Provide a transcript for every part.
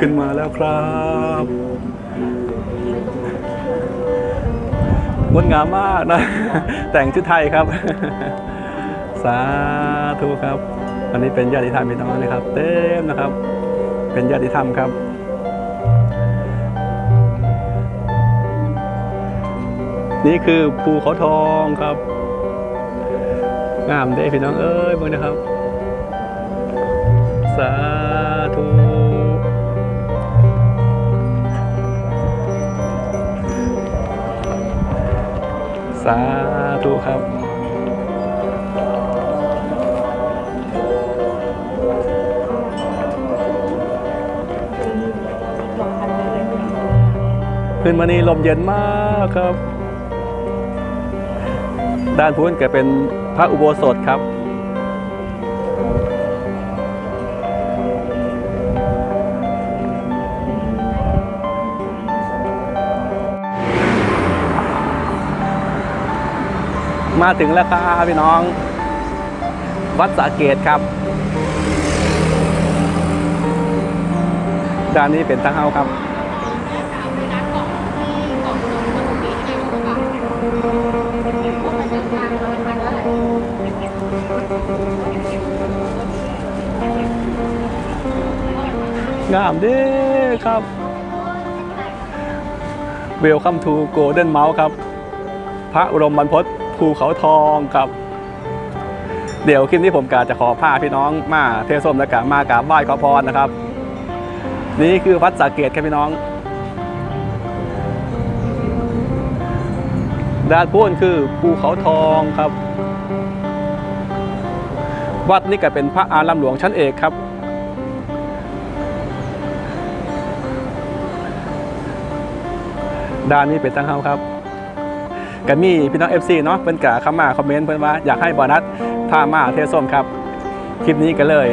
ขึ้นมาแล้วครับงดงามมากนะ แต่งชุดไทยครับ สาธุครับ อันนี้เป็นญาติธรรมพี่น้องนะครับ เต็มนะครับ เป็นญาติธรรมครับนี่คือภูเขาทองครับ งามเด้พี่น้องเอ้ยเบิ่งนะครับ สา สาธุครับ ขึ้นมานี่ลมเย็นมากครับ ด้านพุ้นก็เป็นพระอุโบสถครับ มาถึงแล้วครับพี่น้อง วัดสาเกตครับ ด้านนี้เป็นทางเข้าครับ งามด้ครับ Welcome to Golden Mouse ครับ พระบรมบรรพต ภูเขาทองครับ เดี๋ยวคลิปนี้ผมกาจะขอพาพี่น้องมาเทส้มและกามากราบไหว้ขอพรนะครับ นี่คือวัดสาเกตครับพี่น้อง ด้านพ้นคือภูเขาทองครับ วัดนี้ก็เป็นพระอารามหลวงชั้นเอกครับด้านนี้เป็นทางเขาครับ ก็มีพี่น้อง FC เนาะเพิ่นกะเข้ามาคอมเมนต์เพิ่นว่าอยากให้บอนัสพามาเที่ยวชมครับ คลิปนี้ก็เลย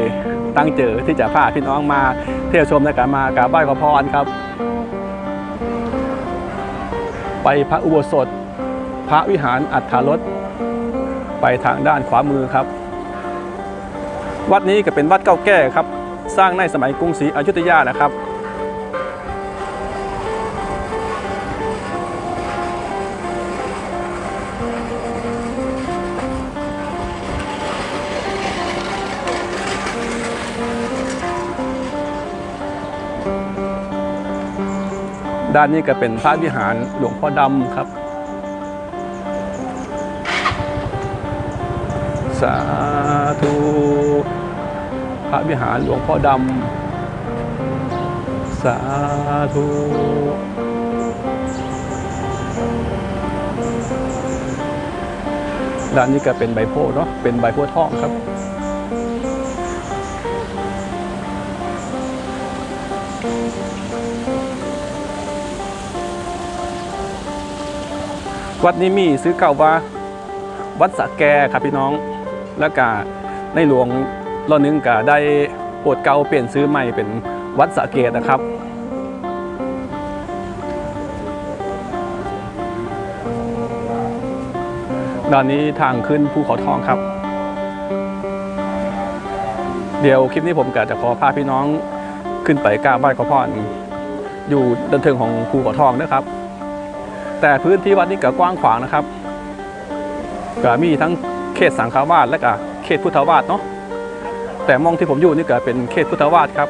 ตั้งเจอที่จะพาพี่น้องมาเที่ยวชมและกะมากราบไหว้ขอพรครับ ไปพระอุโบสถ พระวิหารอัฏฐารสไปทางด้านขวามือครับ วัดนี้ก็เป็นวัดเก่าแก่ครับ สร้างในสมัยกรุงศรีอยุธยานะครับ ด้านนี้ก็เป็นพระวิหารหลวงพ่อดำครับ สาธุพระวิหารหลวงพ่อดำสาธุด้านนี้ก็เป็นใบโพธิ์เนาะเป็นใบโพธิ์ทองครับ วัดนี้มีซื้อเก่าว่าวัดสะแกครับพี่น้อง แล้วก็ในหลวงรอนึงก็ได้โปรดเก่าเปลี่ยนซื้อใหม่เป็นวัดสะเกตนะครับด้านนี้ทางขึ้นภูเขาทองครับ เดี๋ยวคลิปนี้ผมก็จะขอพาพี่น้องขึ้นไปกราบไหว้ขอพรอยู่ดันเทิงของภูเขาทองนะครับ แต่พื้นที่วัดนี้ก็กว้างขวางนะครับก็มีทั้งเขตสังฆาวาสและก็เขตพุทธวาสเนาะแต่มองที่ผมอยู่นี่ก็เป็นเขตพุทธวาสครับ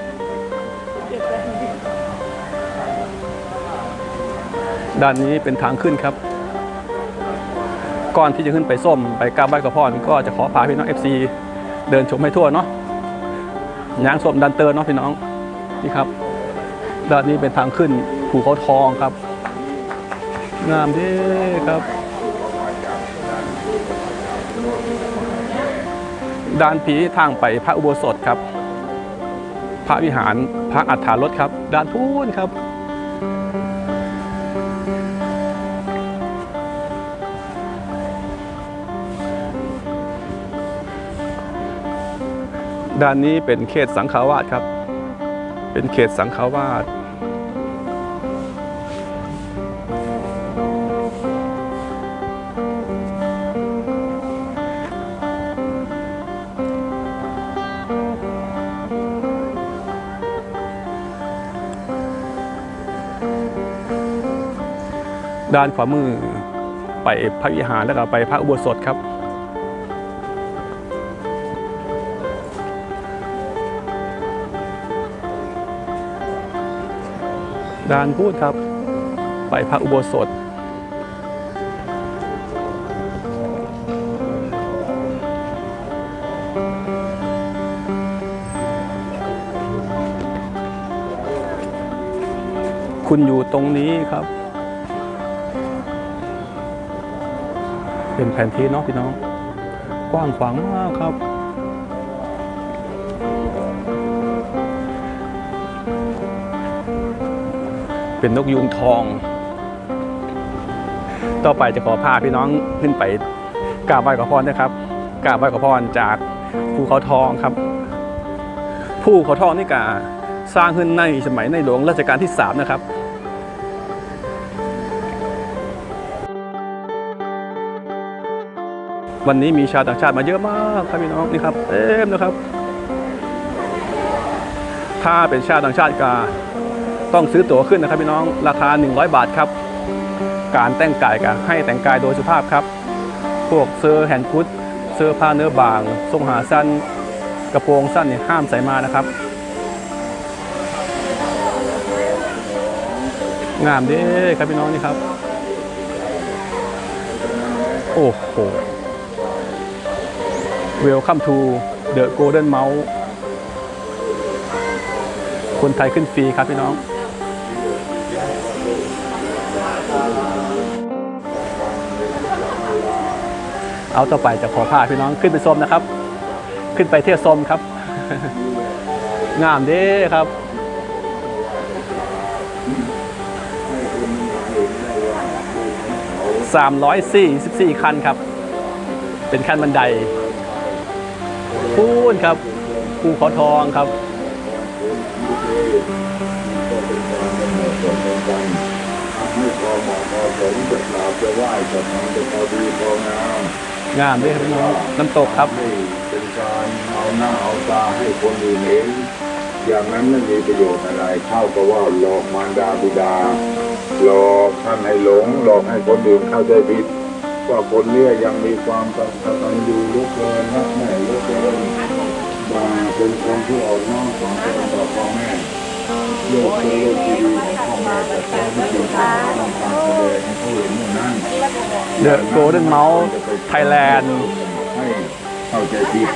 ด้านนี้เป็นทางขึ้นครับ ก่อนที่จะขึ้นไปส้มไปกราบไหว้ขอพรก็จะขอพาพี่น้อง FC เดินชมให้ทั่วเนาะยางส้มดันเตอร์เนาะพี่น้องนี่ครับ ด้านนี้เป็นทางขึ้นภูเขาทองครับ งามด้ครับด้านผีทางไปพระอุโบสถครับ พระวิหารพระอัฏฐารถครับ ด้านพูนครับ ด้านนี้เป็นเขตสังฆาวาสครับ เป็นเขตสังฆาวาส ด้านขวามือไปพระวิหารแล้วก็ไปพระอุโบสถครับ ด้านพูดครับ ไปพระอุโบสถ คุณอยู่ตรงนี้ครับ เป็นแผนที่เนาะพี่น้อง กว้างขวางมากครับ เป็นนกยูงทอง ต่อไปจะขอพาพี่น้องขึ้นไปกราบไหว้ขอพรนะครับกราบไหว้ขอพรจากภูเขาทองครับภูเขาทองนี่กาสร้างขึ้นในสมัยในหลวงรัชกาลที่ 3 นะครับ วันนี้มีชาวต่างชาติมาเยอะมากครับพี่น้องนี่ครับเต็มนะครับ ถ้าเป็นชาวต่างชาติก็ต้องซื้อตั๋วขึ้นนะครับพี่น้องราคา 100 บาทครับ การแต่งกายก็ให้แต่งกายโดยสุภาพครับ พวกเสื้อแฮนด์คุดเสื้อผ้าเนื้อบางทรงหาสั้นกระโปรงสั้นเนี่ยห้ามใส่มานะครับ งามด้ครับพี่น้องนี่ครับ โอ้โห Welcome to the Golden Mouse คนไทยขึ้นฟรีครับพี่น้อง เอาต่อไปจะขอพาพี่น้องขึ้นไปชมนะครับ ขึ้นไปเที่ยวชมครับ งามเด้ครับ344 คันครับ เป็นคันบันได พูนครับภูเขาทองครับให้พอเหมาะพอสมจะกราบจะไหว้จะทำจะพอดีพองามงามเด้ครับพี่น้องน้ำตกครับไม่เป็นการเอาหน้าเอาตาให้คนอื่นเห็นอย่างนั้นไม่มีประโยชน์อะไรเท่ากับว่าหลอกมารดาบิดาหลอกท่านให้หลงหลอกให้คนอื่นเข้าใจผิด ว่าคนเนี้ยยังมีความกตัญญูเหลือเกินรักแม่ลือเกินมาเป็นคนที่ออกน้องสอนต่อพ่อแม่โลกเโลกที่ดีพ่อแม่แต่พ่อไม่เป็นการต้องการแสดงเขาเห็นอย่างนั้น The Golden Mouse Thailand ให้เข้าใจผิด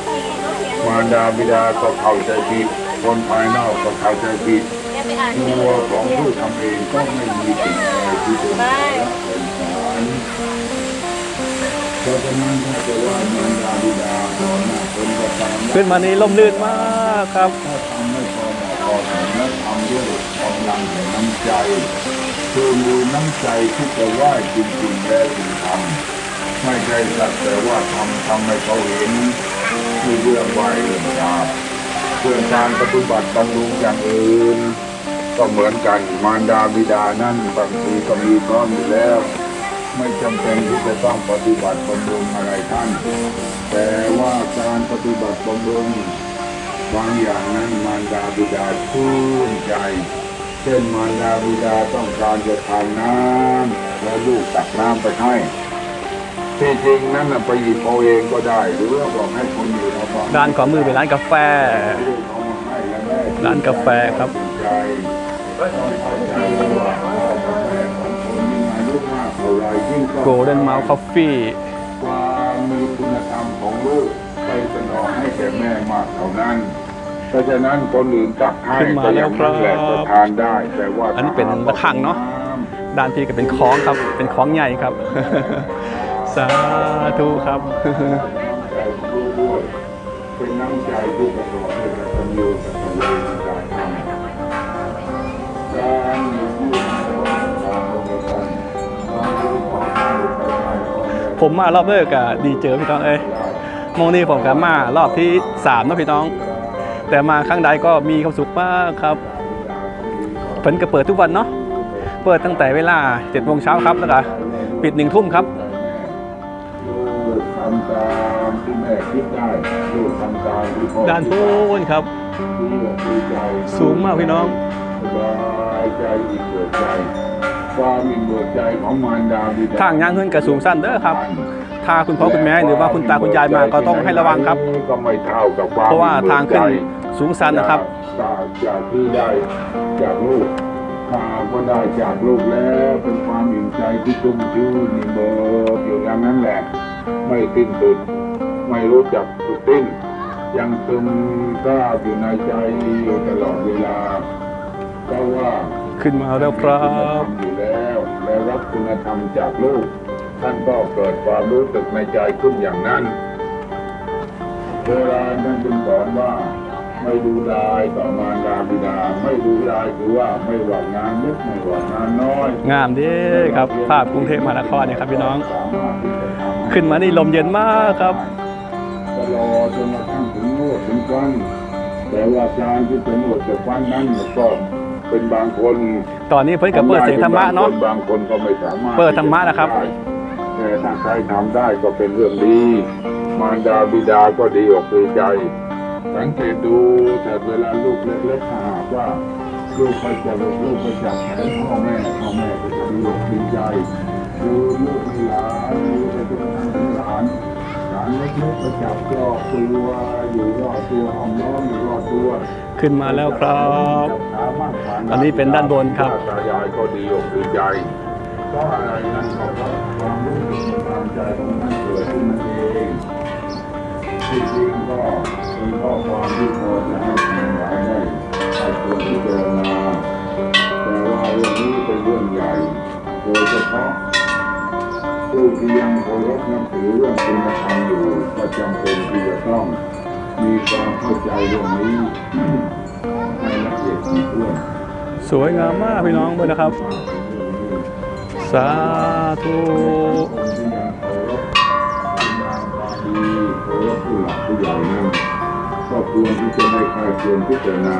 มารดาบิดาก็เข้าใจผิดคนภายนอกก็เข้าใจผิดตัวของผู้ทำเองก็ไม่มีสิ่งอะไรที่จะ ขึ้นมานี้ล่มลื่นมากครับถ้าทำไม่พอเหมาะพอสมและทำด้วยกำลังแห่งน้ำใจคือมีน้ำใจที่จะไหว้จริงๆแล้วถึงทำไม่ใช่สักแต่ว่าทำทำให้เขาเห็นคือเรื่องไหว้เรื่องกราบเรื่องการปฏิบัติบำรุงอย่างอื่นก็เหมือนกันมารดาบิดานั่นบางทีก็มีพร้อมอยู่แล้ว ไม่จำเป็นที่จะต้องปฏิบัติบำรุงอะไรท่าน แต่ว่าการปฏิบัติบำรุงบางอย่างนั้นมารดาบิดาชื่นใจ เช่นมารดาบิดาต้องการจะทานน้ำแล้วลูกตักน้ำไปให้ที่จริงนั้นไปหยิบเอาเองก็ได้หรือว่าบอกให้คนอื่นเอามาด้านขวามือเป็นร้านกาแฟ ร้านกาแฟครับ Golden Mouse Coffee ความมีคุณธรรมของลูกไปสนองให้แก่แม่มากเท่านั้นเพราะฉะนั้นคนอื่นตักให้ขึ้นมาก็แล้ยัวงครับนั่นแหละก็ทานได้ แต่ว่าอันนี้เป็นระฆังเนอะด้านพี่ก็เป็นคล้องครับ เป็นคล้องใหญ่ครับ สาธุครับน้ำใจของลูกด้วยเป็นน้ำใจที่ประกอบด้วยกตัญญูกตเวทีการทำ ผมมารอบเลิกอะดีเจอพี่น้องเอ้ยโมงนี้ผมกับมารอบที่3เนะพี่น้อง แต่มาครั้งใดก็มีความสุขมากครับเพิ่นก็เปิดทุกวันเนาะเปิดตั้งแต่เวลา7โมงเช้าครับแล้วก็ปิดหนึ่งทุ่มครับดได้ลูกทำตามที่พ่อด้านพูนครับ สูงมากพี่น้อง ทสบายใจอิ่มเบิกใจความอิ่มเบิกใจของมารดาบิดาทางย่างขึ้นกระสูงสั้นเด้อครับ ถ้าคุณพ่อคุณแม่หรือว่าคุณตาคุณยายมาก็ต้องให้ระวังครับ ก็ไม่เท่ากับความเพราะว่าทางขึ้นอิ่มเบิกใจสูงชันนะครับจากจากที่ได้จากลูกถ้าก็ได้จากลูกแล้วเป็นความอิ่มใจที่ชุ่มชื่นอิ่มเบิกอยู่อย่างนั้นแหละ ไม่สิ้นสุด ไม่รู้จักสุดสิ้น ยังซึมซาบอยู่ในใจอยู่ตลอดเวลาเพราะว่าขึ้นมาแล้วครับ รับคุณธรรมจากลูก ท่านก็เกิดความรู้สึกในใจขึ้นอย่างนั้นโบราณท่านจึงสอนว่า ไม่ดูรายต่อมารดาบิดา ไม่ดูรายคือว่าไม่หวังงานเล็กไม่หวังงานน้อยงามเด้ครับภาพกรุงเทพมหานครเนี่ยครับพี่น้องสามารถที่จะทำขึ้นมานี่ลมเย็นมากครับตลอดจนกระทั่งถึงโน่ถึงฟันแต่ว่าการที่จะโน่จะฟันนั้นก็ เป็นบางคนตอนนี้เพิ่นกับเปิดเสียงธรรมะเนาะบางคนก็ไม่สามารถเปิดธรรมะนะครับแต่ถ้าใครทำได้ก็เป็นเรื่องดี มารดาบิดาก็ดีอกดีใจ สังเกตดูแต่เวลาลูกเล็กๆถ้าหากว่าลูกไปจับลูกไปจับแขนพ่อแม่พ่อแม่ก็จะดีอกดีใจดูลูกมีหลานดูานเล็กๆไปจับรอบตัวอยู่รอบตัวอ้อมน้อมอยู่รอบตัวขึ้นมาแล้วครับ อันนี้เป็นด้านบนครับ ตายายก็ดีอกดีใจเพราะอะไรนั้นเพราะว่าความรู้สึกความใจของท่านเกิดขึ้นมาเองที่จริงก็เป็นข้อความที่พอจะให้ทางหลายได้ให้ควรพิจารณาแต่ว่าเรื่องนี้เป็นเรื่องใหญ่ โดยเฉพาะ ผู้ที่ยังเคารพนับถือเรื่องคุณธรรมอยู่ก็จำเป็นที่จะต้องมีความเข้าใจเรื่องนี้ให้ละเอียดถี่ถ้วนสวยงามมากพี่น้องเพื่อนนะครับ สาธุคนที่ยังเคารพคุณงามความดีเคารพผู้หลักผู้ใหญ่นั้นก็ควรที่จะได้ใครควรพิจารณา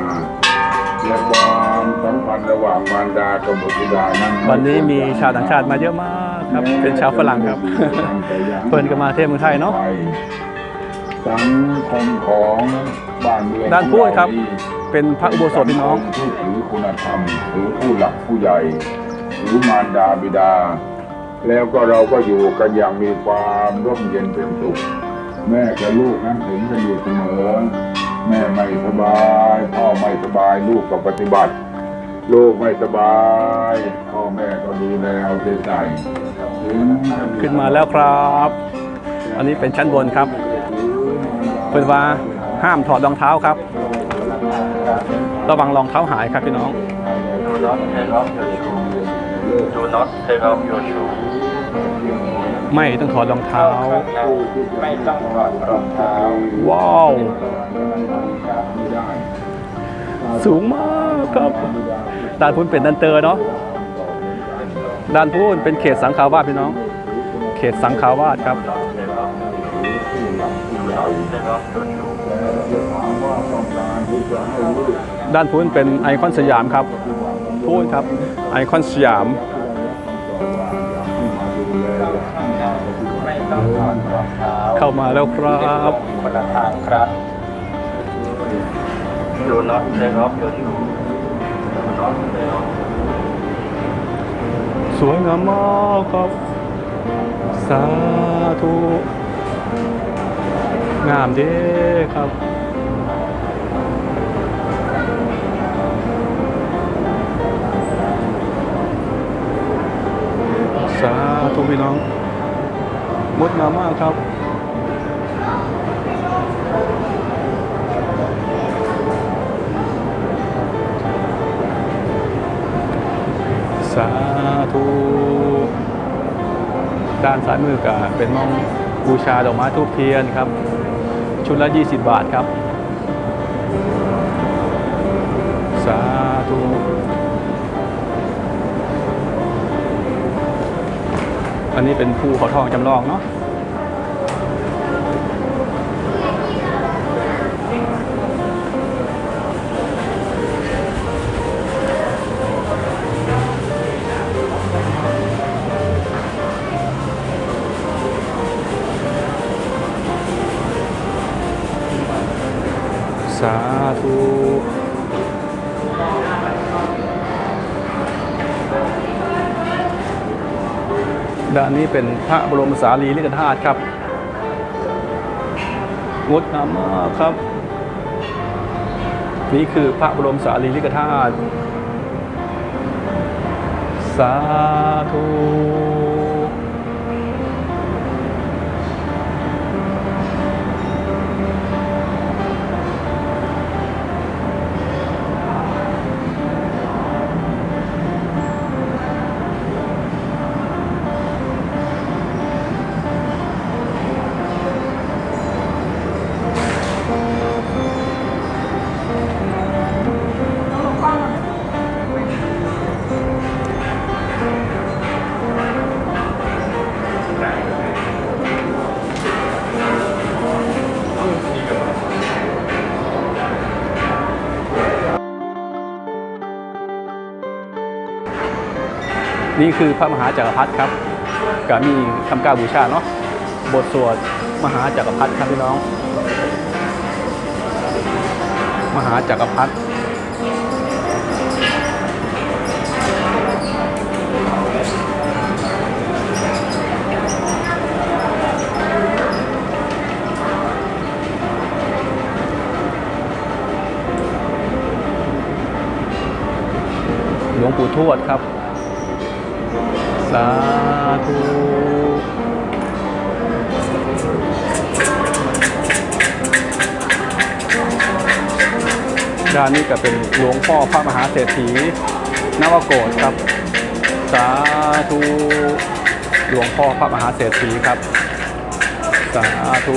และความสัมพันธ์ระหว่างมารดากับบุตรธิดานั้นวันนี้มีชาวต่างชาติมาเยอะมาก ครับ เป็นชาวฝรั่งครับ เพิ่นก็มาเที่ยวเมืองไทยเนาะสังคมของบ้านเมืองด้านพูดครับ เป็นพระอุโบสถพี่น้องผู้ถือคุณธรรมถือผู้หลักผู้ใหญ่ถือมารดาบิดา แล้วก็เราก็อยู่กันอย่างมีความร่มเย็นเป็นสุขแม่กับลูกนั้นถึงกันอยู่เสมอ แม่ไม่สบาย พ่อไม่สบายลูกก็ปฏิบัติ ลูกไม่สบาย พ่อแม่ก็ดูแลเอาใจใส่ถึง ขึ้นมาแล้วครับ อันนี้เป็นชั้นบนครับเพิ่นว่าห้ามถอดรองเท้าครับ ระวังรองเท้าหายครับพี่น้อง Do not take off your shoe. Do not take off your shoe. ไม่ต้องถอดรองเท้า ไม่ต้องถอดรองเท้า ว้าว สูงมากครับด้าพุ้นเป็นดันเตอร์เนาะ ด้านพุ้นเป็นเขตสังขาวาสพี่น้อง เขตสังขาวาสครับ ด้านพุ้นเป็นไอคอนสยามครับพูนครับ ไอคอนสยามเข้ามาแล้วครับคนละทางครับ Do not take off your shoe. Do not take off. สวยงามมากครับสาธุงามเด้ครับสาธุพี่น้องงดงามมากครับ ด้านซ้ายมือก็เป็นมองบูชาดอกไม้ทูบเทียนครับ ชุดละ 20 บาทครับ สาธุอันนี้เป็นภูเขาทองจำลองเนาะ สาธุด้านนี้เป็นพระบรมสารีริกธาตุครับ งดงามมากครับ นี่คือพระบรมสารีริกธาตุสาธุ นี่คือพระมหาจักรพรรดิครับก็มีคำกล่าวบูชาเนาะบทสวดมหาจักรพรรดิครับพี่น้อง มหาจักรพรรดิหลวงปู่ทวดครับาธุด้านนี้ก็เป็นหลวงพ่อพระมหาเศรษฐีนวโกศครับ สาธุหลวงพ่อพระมหาเศรษฐีครับ สาธุ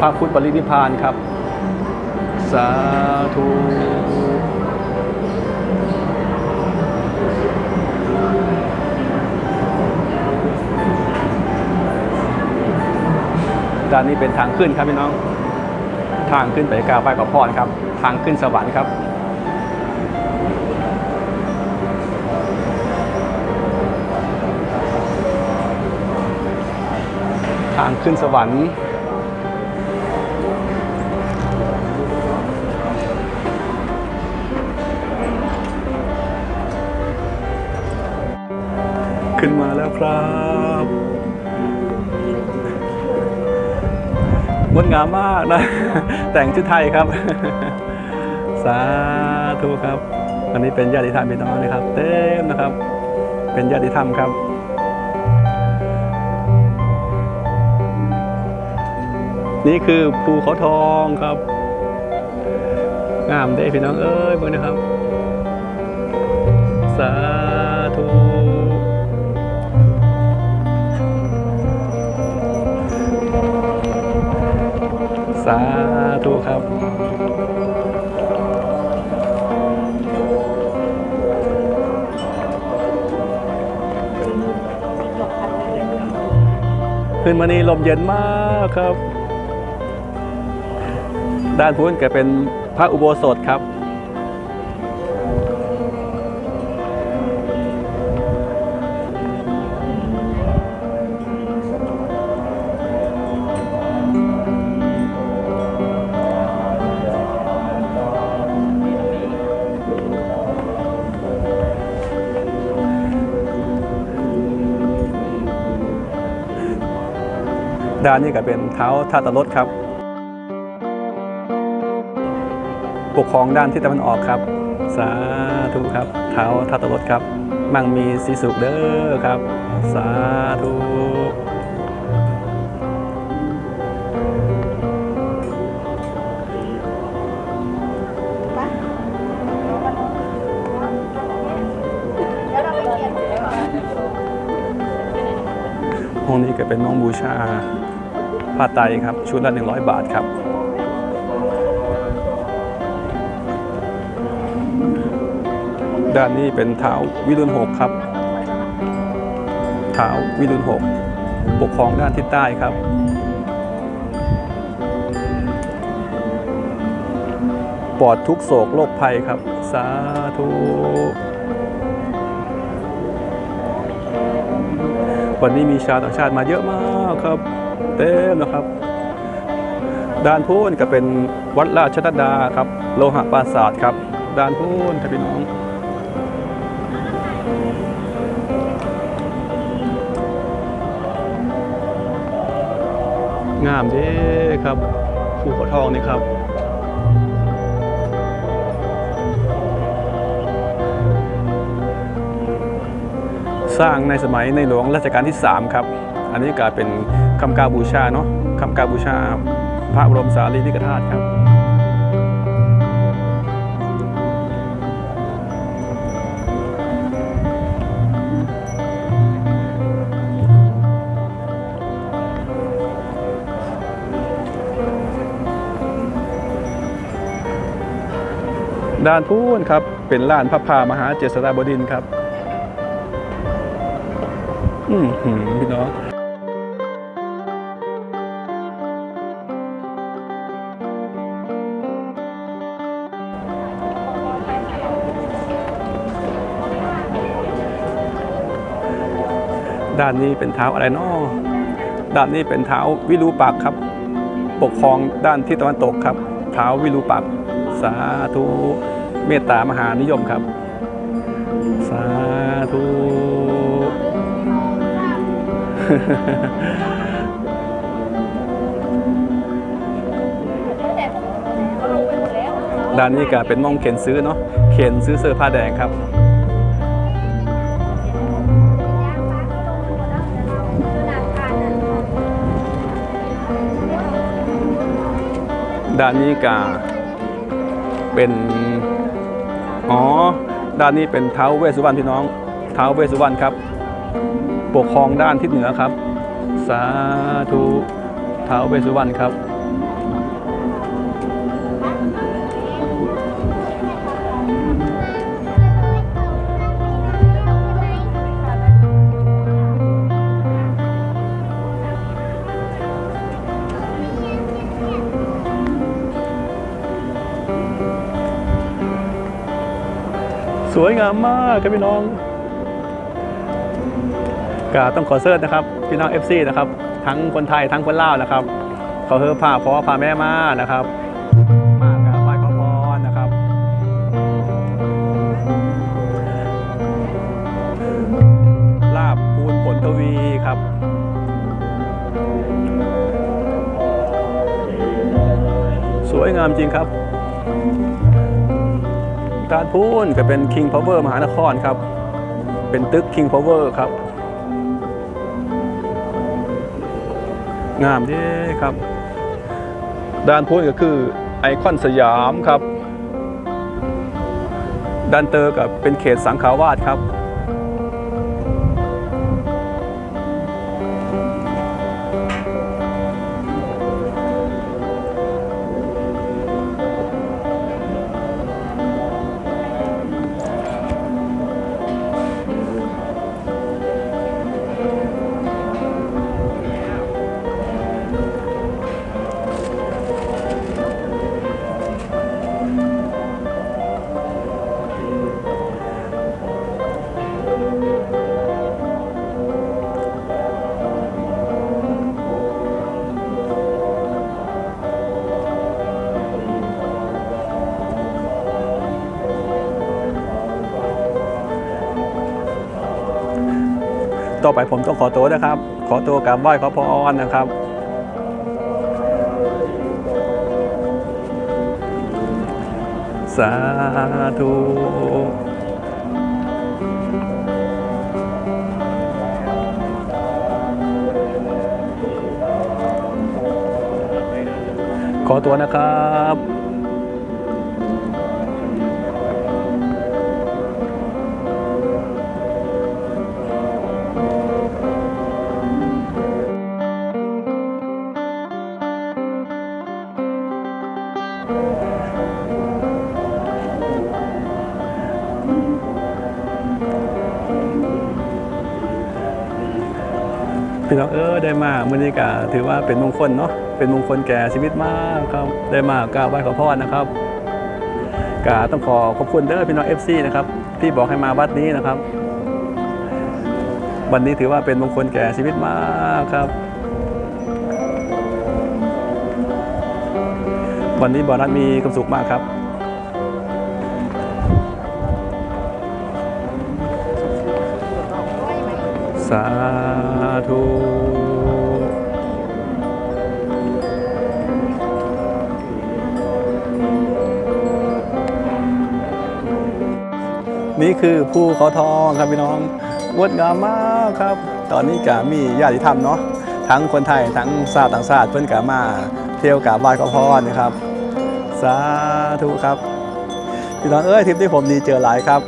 พระพุทธปรินิพพานครับ สาธุด้านนี้เป็นทางขึ้นครับพี่น้อง ทางขึ้นไปกราบไหว้ขอพรครับ ทางขึ้นสวรรค์ครับทางขึ้นสวรรค์ ขึ้นมาแล้วครับงดงามมากนะ แต่งชุดไทยครับ สาธุครับ อันนี้เป็นญาติธรรมพี่น้องนะครับ เต็มนะครับ เป็นญาติธรรมครับนี่คือภูเขาทองครับ งามเด้พี่น้องเอ้ยเบิ่งนะครับ สา ครับขึ้นมานี่ลมเย็นมากครับ ด้านพุ้นก็เป็นพระอุโบสถครับานนี้ก็เป็นเท้าท่าตะลดครับ ปกครองด้านทิศตะวันออกครับ สาธุครับ เท้าท่าตะลดครับ มั่งมีสีสุขเด้อครับ สาธุห้องนี้ก็เป็นน้องบูชา ผ้าไตครับ ชุดละ 100 บาทครับ ด้านนี้เป็นเท้าวิรุณหกครับเท้าวิรุณหกปกครองด้านทิศใต้ครับปลอดทุกโศกโรคภัยครับ สาธุวันนี้มีชาวต่างชาติมาเยอะมากครับ เต็มนะครับ ด้านพูนก็เป็นวัดราชดาครับ โลหะปราสาทครับ ด้านพูนครับพี่น้องงามเด้ครับภูเขาทองนี่ครับ สร้างในสมัยในหลวงรัชกาลที่ 3 ครับ อันนี้ก็เป็น คำกาบูชาเนาะคำกาบูชาพระบรมสารีริกธาตุครับด้านพูนครับเป็นลานพระพามหาเจษฎาบดินครับ อืมพี่น้อง ด้านนี้เป็นเท้าอะไรเนาะด้านนี้เป็นเท้าวิรูปักครับ ปกครองด้านทิศตะวันตกครับเท้าวิรูปักสาธุเมตตามหานิยมครับ สาธุด้านนี้ก็เป็นม่องเข็นซื้อเนาะเข็นซื้อเสื้อผ้าแดงครับ ด้านนี้ก็เป็นอ๋อด้านนี้เป็นเท้าเวสุวรรณพี่น้องเท้าเวสุวรรณครับ ปกครองด้านทิศเหนือครับ สาธุเท้าเวสุวรรณครับ วยงามมากครับพี่น้องกาต้องขอเสิร์ชนะครับพี่น้อง FC นะครับ ทั้งคนไทยทั้งคนลาวนะครับเขอเฮอพาพ่อพาแม่มานะครับมากราบไหว้ขอพรนะครับ ลาบปูนผลทวีครับสวยงามจริงครับ การพูนก็เป็น King Power มหานครครับ เป็นตึก King Power ครับ งามดีครับ ด้านพูนก็คือไอคอนสยามครับ ด้านเตอร์กับเป็นเขตสังขาวาสครับ ต่อไปผมต้องขอตัวนะครับ ขอตัวกราบไหว้ขอพรอนะครับสาธุขอตัวนะครับ พี่น้องเออได้มามื่อนี้ก็ถือว่าเป็นมงคลเนาะเป็นมงคลแก่ชีวิตมากครับได้มากกราบไหว้ขอพรนะครับกาต้องขอขอบคุณเด้อพี่น้อง FC นะครับที่บอกให้มาวัดนี้นะครับ วันนี้ถือว่าเป็นมงคลแก่ชีวิตมากครับ วันนี้บอนัสมีความสุขมากครับสา ธุนี่คือภูเขาทองครับพี่น้องงดงามมากครับ ตอนนี้ก็มีญาติธรรมเนาะทั้งคนไทยทั้งชาติต่างชาติเพื่อนกามาเที่ยวกับไหว้ขอพรนะครับ สาธุครับ พี่น้องเอ้ยทริปที่ผมดีเจอหลายครับ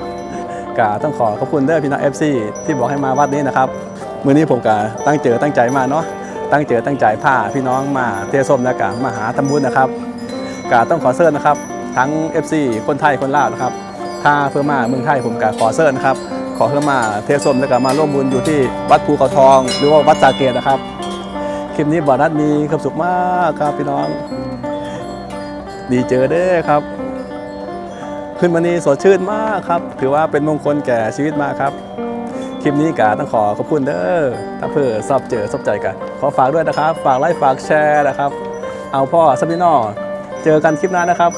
กาต้องขอขอบคุณเด้อพี่น้อง FC ที่บอกให้มาวัดนี้นะครับ มื้อนี้ผมกาตั้งเจอตั้งใจมาเนาะตั้งเจอตั้งใจพาพี่น้องมาเที่ยวส้มและกามาหาทำบุญนะครับกาต้องขอเชิญนะครับ ทั้ง FC คนไทยคนลาวนะครับ ถ้าเพื่อมาเมืองไทยผมกาขอเชิญนะครับ ขอเพื่อมาเที่ยวส้มและกามาร่วมบุญอยู่ที่วัดภูเขาทอง หรือว่าวัดสาเกตนะครับคลิปนี้บอนัดมีความสุขมากครับพี่น้อง ดีเจอเด้อครับ ขึ้นมานี้สดชื่นมากครับ ถือว่าเป็นมงคลแก่ชีวิตมากครับ คลิปนี้กาต้องขอขอบคุณเด้อถ้าเพื่อชอบเจอชอบใจกันขอฝากด้วยนะครับ ฝากไลค์ฝากแชร์นะครับ เอาพ่อซับพี่นอเจอกันคลิปหน้านะครับ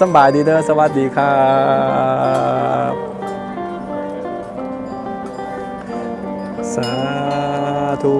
สบายดีเด้อสวัสดีครับสาธุ